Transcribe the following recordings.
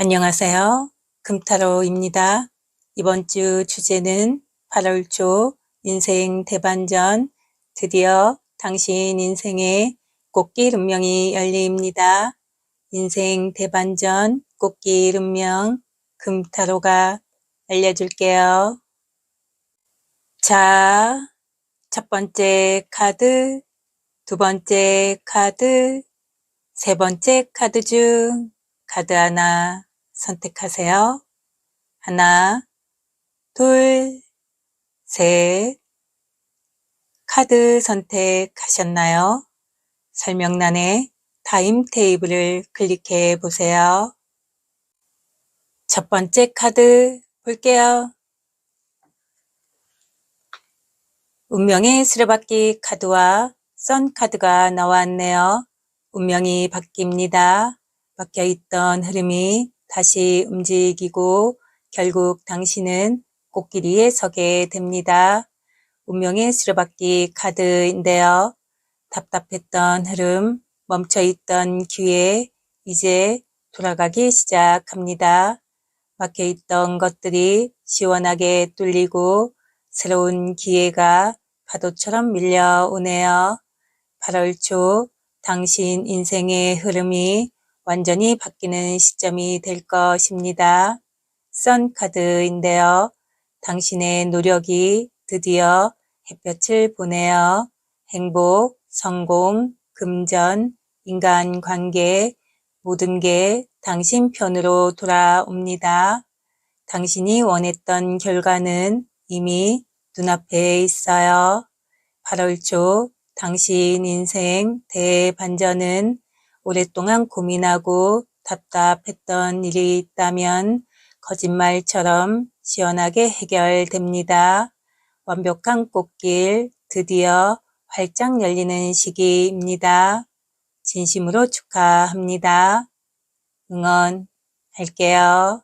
안녕하세요. 금타로입니다. 이번 주 주제는 8월 초 인생 대반전 드디어 당신 인생에 꽃길 운명이 열립니다. 인생 대반전 꽃길 운명 금타로가 알려줄게요. 자, 첫 번째 카드, 두 번째 카드, 세 번째 카드 중 카드 하나 선택하세요. 하나, 둘, 셋. 카드 선택하셨나요? 설명란에 타임 테이블을 클릭해 보세요. 첫 번째 카드 볼게요. 운명의 수레바퀴 카드와 선 카드가 나왔네요. 운명이 바뀝니다. 막혀있던 흐름이 다시 움직이고 결국 당신은 꽃길위에 서게 됩니다. 운명의 수레바퀴 카드인데요. 답답했던 흐름, 멈춰있던 기회, 이제 돌아가기 시작합니다. 막혀있던 것들이 시원하게 뚫리고 새로운 기회가 파도처럼 밀려오네요. 8월 초 당신 인생의 흐름이 완전히 바뀌는 시점이 될 것입니다. 선 카드인데요. 당신의 노력이 드디어 햇볕을 보내어 행복, 성공, 금전, 인간관계 모든 게 당신 편으로 돌아옵니다. 당신이 원했던 결과는 이미 눈앞에 있어요. 8월 초 당신 인생 대반전은 오랫동안 고민하고 답답했던 일이 있다면 거짓말처럼 시원하게 해결됩니다. 완벽한 꽃길 드디어 활짝 열리는 시기입니다. 진심으로 축하합니다. 응원할게요.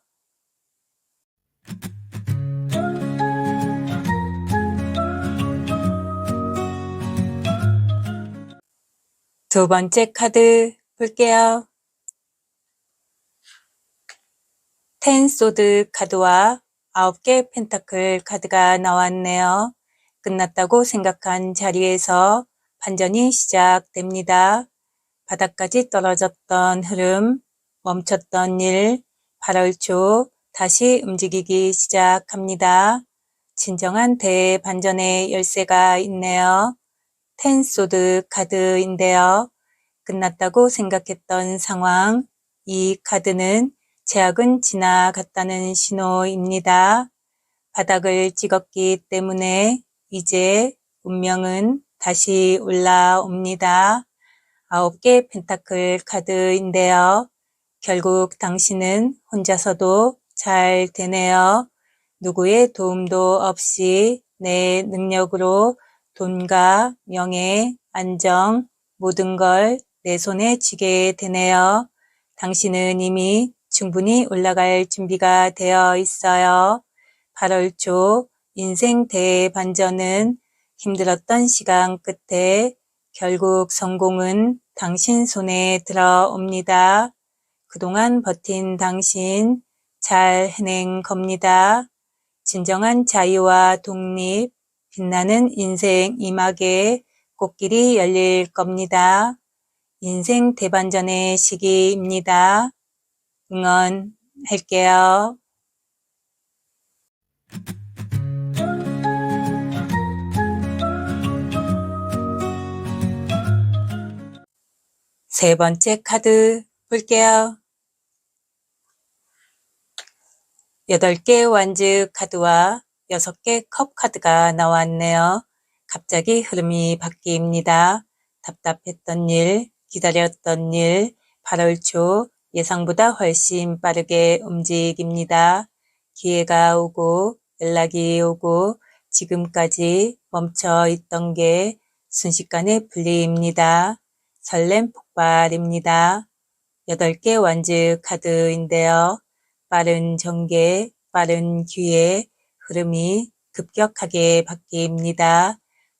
두 번째 카드 볼게요. 텐 소드 카드와 아홉 개 펜타클 카드가 나왔네요. 끝났다고 생각한 자리에서 반전이 시작됩니다. 바닥까지 떨어졌던 흐름, 멈췄던 일, 8월 초 다시 움직이기 시작합니다. 진정한 대반전의 열쇠가 있네요. 텐소드 카드인데요. 끝났다고 생각했던 상황, 이 카드는 제약은 지나갔다는 신호입니다. 바닥을 찍었기 때문에 이제 운명은 다시 올라옵니다. 아홉 개 펜타클 카드인데요. 결국 당신은 혼자서도 잘 되네요. 누구의 도움도 없이 내 능력으로 돈과 명예, 안정, 모든 걸 내 손에 쥐게 되네요. 당신은 이미 충분히 올라갈 준비가 되어 있어요. 8월 초 인생 대반전은 힘들었던 시간 끝에 결국 성공은 당신 손에 들어옵니다. 그동안 버틴 당신 잘 해낸 겁니다. 진정한 자유와 독립, 빛나는 인생 이막에 꽃길이 열릴 겁니다. 인생 대반전의 시기입니다. 응원할게요. 세 번째 카드 볼게요. 여덟 개 완즈 카드와 여섯 개 컵 카드가 나왔네요. 갑자기 흐름이 바뀝니다. 답답했던 일, 기다렸던 일, 8월 초 예상보다 훨씬 빠르게 움직입니다. 기회가 오고 연락이 오고 지금까지 멈춰 있던 게 순식간에 풀립니다. 설렘 폭발입니다. 8개 완즈 카드인데요. 빠른 전개, 빠른 기회, 흐름이 급격하게 바뀝니다.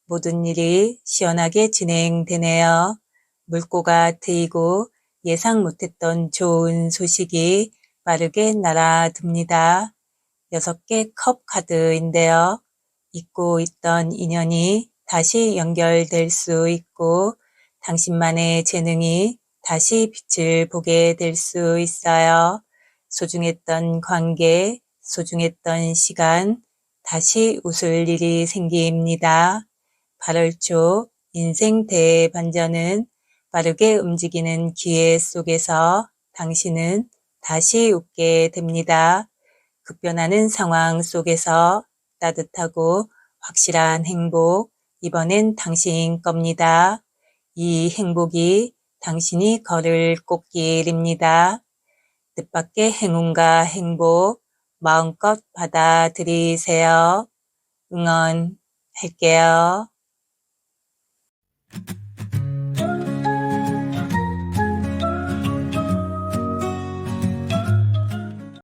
모든 일이 시원하게 진행되네요. 물꼬가 트이고 예상 못했던 좋은 소식이 빠르게 날아듭니다. 여섯 개 컵 카드인데요. 잊고 있던 인연이 다시 연결될 수 있고 당신만의 재능이 다시 빛을 보게 될 수 있어요. 소중했던 관계, 소중했던 시간, 다시 웃을 일이 생깁니다. 8월 초 인생 대반전은 빠르게 움직이는 기회 속에서 당신은 다시 웃게 됩니다. 급변하는 상황 속에서 따뜻하고 확실한 행복, 이번엔 당신 겁니다. 이 행복이 당신이 걸을 꽃길입니다. 뜻밖의 행운과 행복 마음껏 받아들이세요. 응원할게요.